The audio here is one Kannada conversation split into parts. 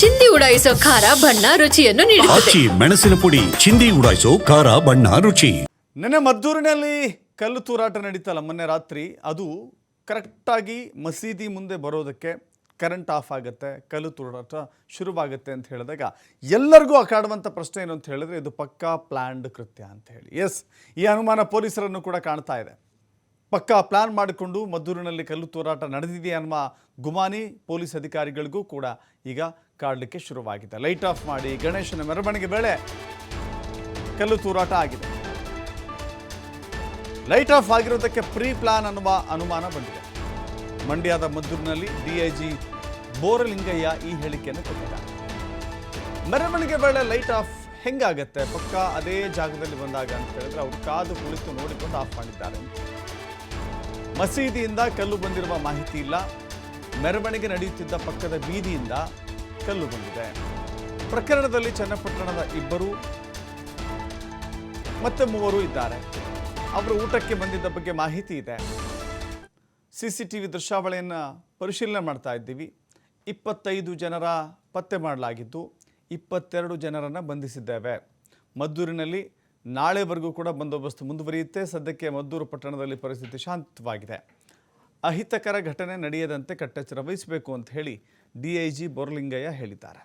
ಚಿಂದಿ ಉಡಾಯಿಸೋ ಖಾರ ಬಣ್ಣ ರುಚಿಯನ್ನು ನೀಡುತ್ತದೆ. ಆಚಿ ಮೆಣಸಿನ ಪುಡಿ ಚಿಂದಿ ಉಡಾಯಿಸೋ ಖಾರ ಬಣ್ಣ ರುಚಿ. ನಿನ್ನೆ ಮದ್ದೂರಿನಲ್ಲಿ ಕಲ್ಲು ತೂರಾಟ ನಡೀತಲ್ಲ ಮೊನ್ನೆ ರಾತ್ರಿ. ಅದು ಕರೆಕ್ಟಾಗಿ ಮಸೀದಿ ಮುಂದೆ ಬರೋದಕ್ಕೆ ಕರೆಂಟ್ ಆಫ್ ಆಗುತ್ತೆ ಕಲ್ಲು ತೂರಾಟ ಶುರುವಾಗುತ್ತೆ ಅಂತ ಹೇಳಿದಾಗ ಎಲ್ಲರಿಗೂ ಕಾಡುವಂಥ ಪ್ರಶ್ನೆ ಏನು ಅಂತ ಹೇಳಿದ್ರೆ ಇದು ಪಕ್ಕಾ ಪ್ಲ್ಯಾಂಡ್ ಕೃತ್ಯ ಅಂತ ಹೇಳಿ. ಎಸ್ ಈ ಅನುಮಾನ ಪೊಲೀಸರನ್ನು ಕೂಡ ಕಾಣ್ತಾ ಇದೆ. ಪಕ್ಕಾ ಪ್ಲಾನ್ ಮಾಡಿಕೊಂಡು ಮದ್ದೂರಿನಲ್ಲಿ ಕಲ್ಲು ತೂರಾಟ ನಡೆದಿದೆ ಅನ್ನುವ ಗುಮಾನಿ ಪೊಲೀಸ್ ಅಧಿಕಾರಿಗಳಿಗೂ ಕೂಡ ಈಗ ಕಾಡಲಿಕ್ಕೆ ಶುರುವಾಗಿದೆ. ಲೈಟ್ ಆಫ್ ಮಾಡಿ ಗಣೇಶನ ಮೆರವಣಿಗೆ ವೇಳೆ ಕಲ್ಲು ತೂರಾಟ ಆಗಿದೆ. ಲೈಟ್ ಆಫ್ ಆಗಿರೋದಕ್ಕೆ ಪ್ರೀ ಪ್ಲಾನ್ ಅನ್ನುವ ಅನುಮಾನ ಬಂದಿದೆ. ಮಂಡ್ಯದ ಮದ್ದೂರಿನಲ್ಲಿ ಡಿಐಜಿ ಬೋರಲಿಂಗಯ್ಯ ಈ ಹೇಳಿಕೆಯನ್ನು ಕೊಟ್ಟಿದ್ದಾರೆ. ಮೆರವಣಿಗೆ ವೇಳೆ ಲೈಟ್ ಆಫ್ ಹೆಂಗಾಗತ್ತೆ? ಪಕ್ಕ ಅದೇ ಜಾಗದಲ್ಲಿ ಬಂದಾಗ ಅಂತ ಹೇಳಿದ್ರೆ ಅವರು ಕಾದು ಕುಳಿತು ನೋಡಿಕೊಂಡು ಆಫ್ ಮಾಡಿದ್ದಾರೆ ಮಸೀದಿಯಿಂದ ಕಲ್ಲು ಬಂದಿರುವ ಮಾಹಿತಿ ಇಲ್ಲ. ಮೆರವಣಿಗೆ ನಡೆಯುತ್ತಿದ್ದ ಪಕ್ಕದ ಬೀದಿಯಿಂದ ಕಲ್ಲು ಬಂದಿದೆ. ಪ್ರಕರಣದಲ್ಲಿ ಚನ್ನಪಟ್ಟಣದ ಇಬ್ಬರು ಮತ್ತೆ ಮೂವರು ಇದ್ದಾರೆ. ಅವರು ಊಟಕ್ಕೆ ಬಂದಿದ್ದ ಬಗ್ಗೆ ಮಾಹಿತಿ ಇದೆ. ಸಿ ಸಿ ದೃಶ್ಯಾವಳಿಯನ್ನು ಪರಿಶೀಲನೆ ಮಾಡ್ತಾ ಇದ್ದೀವಿ. ಇಪ್ಪತ್ತೈದು ಜನರ ಪತ್ತೆ ಮಾಡಲಾಗಿದ್ದು, ಇಪ್ಪತ್ತೆರಡು ಜನರನ್ನು ಬಂಧಿಸಿದ್ದೇವೆ. ಮದ್ದೂರಿನಲ್ಲಿ ನಾಳೆವರೆಗೂ ಕೂಡ ಬಂದೋಬಸ್ತ್ ಮುಂದುವರಿಯುತ್ತೆ. ಸದ್ಯಕ್ಕೆ ಮದ್ದೂರು ಪಟ್ಟಣದಲ್ಲಿ ಪರಿಸ್ಥಿತಿ ಶಾಂತವಾಗಿದೆ. ಅಹಿತಕರ ಘಟನೆ ನಡೆಯದಂತೆ ಕಟ್ಟೆಚ್ಚರ ವಹಿಸಬೇಕು ಅಂತ ಹೇಳಿ ಡಿಐಜಿ ಬೋರ್ಲಿಂಗಯ್ಯ ಹೇಳಿದ್ದಾರೆ.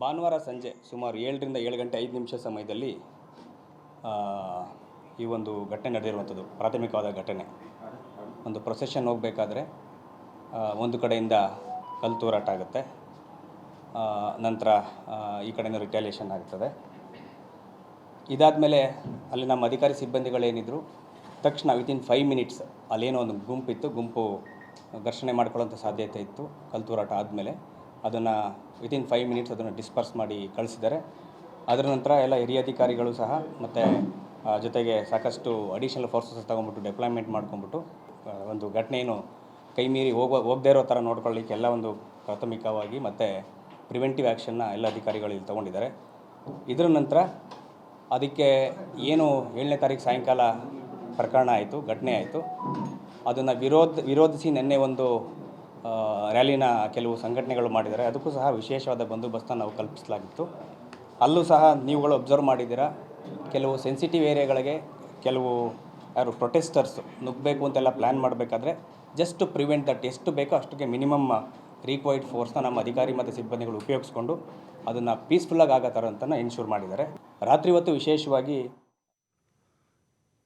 ಭಾನುವಾರ ಸಂಜೆ ಸುಮಾರು ಏಳರಿಂದ ಏಳು ಗಂಟೆ ಐದು ನಿಮಿಷ ಸಮಯದಲ್ಲಿ ಈ ಒಂದು ಘಟನೆ ನಡೆದಿರುವಂಥದ್ದು, ಪ್ರಾಥಮಿಕವಾದ ಘಟನೆ. ಒಂದು ಪ್ರೊಸೆಷನ್ ಹೋಗಬೇಕಾದ್ರೆ ಒಂದು ಕಡೆಯಿಂದ ಕಲ್ಲು ತೂರಾಟ ಆಗುತ್ತೆ. ನಂತರ ಈ ಕಡೆಯೂ ರಿಟ್ಯಾಲಿಯೇಷನ್ ಆಗ್ತದೆ. ಇದಾದಮೇಲೆ ಅಲ್ಲಿ ನಮ್ಮ ಅಧಿಕಾರಿ ಸಿಬ್ಬಂದಿಗಳೇನಿದ್ರು ತಕ್ಷಣ ವಿತಿನ್ ಫೈವ್ ಮಿನಿಟ್ಸ್ ಅಲ್ಲೇನೋ ಒಂದು ಗುಂಪಿತ್ತು ಗುಂಪು ಘರ್ಷಣೆ ಮಾಡ್ಕೊಳ್ಳೋಂಥ ಸಾಧ್ಯತೆ ಇತ್ತು ಕಲ್ತೂರಾಟ ಆದಮೇಲೆ. ಅದನ್ನು ವಿತಿನ್ ಫೈವ್ ಮಿನಿಟ್ಸ್ ಅದನ್ನು ಡಿಸ್ಪರ್ಸ್ ಮಾಡಿ ಕಳಿಸಿದ್ದಾರೆ. ಅದರ ನಂತರ ಎಲ್ಲ ಹಿರಿಯ ಅಧಿಕಾರಿಗಳು ಸಹ ಮತ್ತು ಜೊತೆಗೆ ಸಾಕಷ್ಟು ಅಡಿಷನಲ್ ಫೋರ್ಸಸ್ ತೊಗೊಂಬಿಟ್ಟು ಡೆಪ್ಲಾಯ್ಮೆಂಟ್ ಮಾಡ್ಕೊಂಬಿಟ್ಟು ಆ, ಒಂದು ಘಟನೆ ಏನು ಕೈ ಮೀರಿ ಹೋಗೋ ಹೋಗದೇ ಇರೋ ಥರ ನೋಡ್ಕೊಳ್ಳಿಕ್ಕೆ ಎಲ್ಲ ಒಂದು ಪ್ರಾಥಮಿಕವಾಗಿ ಮತ್ತು ಪ್ರಿವೆಂಟಿವ್ ಆ್ಯಕ್ಷನ್ನ ಎಲ್ಲ ಅಧಿಕಾರಿಗಳು ಇಲ್ಲಿ ತೊಗೊಂಡಿದ್ದಾರೆ. ಇದರ ನಂತರ ಅದಕ್ಕೆ ಏನು ಏಳನೇ ತಾರೀಕು ಸಾಯಂಕಾಲ ಪ್ರಕರಣ ಆಯಿತು, ಘಟನೆ ಆಯಿತು. ಅದನ್ನು ವಿರೋಧ, ವಿರೋಧಿಸಿ ನಿನ್ನೆ ಒಂದು ರ್ಯಾಲಿನ ಕೆಲವು ಸಂಘಟನೆಗಳು ಮಾಡಿದ್ದಾರೆ. ಅದಕ್ಕೂ ಸಹ ವಿಶೇಷವಾದ ಬಂದೋಬಸ್ತನ್ನು ನಾವು ಕಲ್ಪಿಸಲಾಗಿತ್ತು. ಅಲ್ಲೂ ಸಹ ನೀವುಗಳು ಅಬ್ಸರ್ವ್ ಮಾಡಿದ್ದೀರಾ? ಕೆಲವು ಸೆನ್ಸಿಟಿವ್ ಏರಿಯಾಗಳಿಗೆ ಕೆಲವು ಯಾರು ಪ್ರೊಟೆಸ್ಟರ್ಸ್ ನುಗ್ಗಬೇಕು ಅಂತೆಲ್ಲ ಪ್ಲ್ಯಾನ್ ಮಾಡಬೇಕಾದ್ರೆ ಜಸ್ಟ್ ಪ್ರಿವೆಂಟ್ ದಟ್ ಎಷ್ಟು ಬೇಕೋ, ಅಷ್ಟಕ್ಕೆ ಮಿನಿಮಮ್ ರಿಕ್ವೈರ್ಡ್ ಫೋರ್ಸ್ನ ನಮ್ಮ ಅಧಿಕಾರಿ ಮತ್ತು ಸಿಬ್ಬಂದಿಗಳು ಉಪಯೋಗಿಸ್ಕೊಂಡು ಅದನ್ನು ಪೀಸ್ಫುಲ್ಲಾಗಿ ಆಗೋ ಥರ ಇನ್ಶೂರ್ ಮಾಡಿದ್ದಾರೆ. ರಾತ್ರಿ ಹೊತ್ತು ವಿಶೇಷವಾಗಿ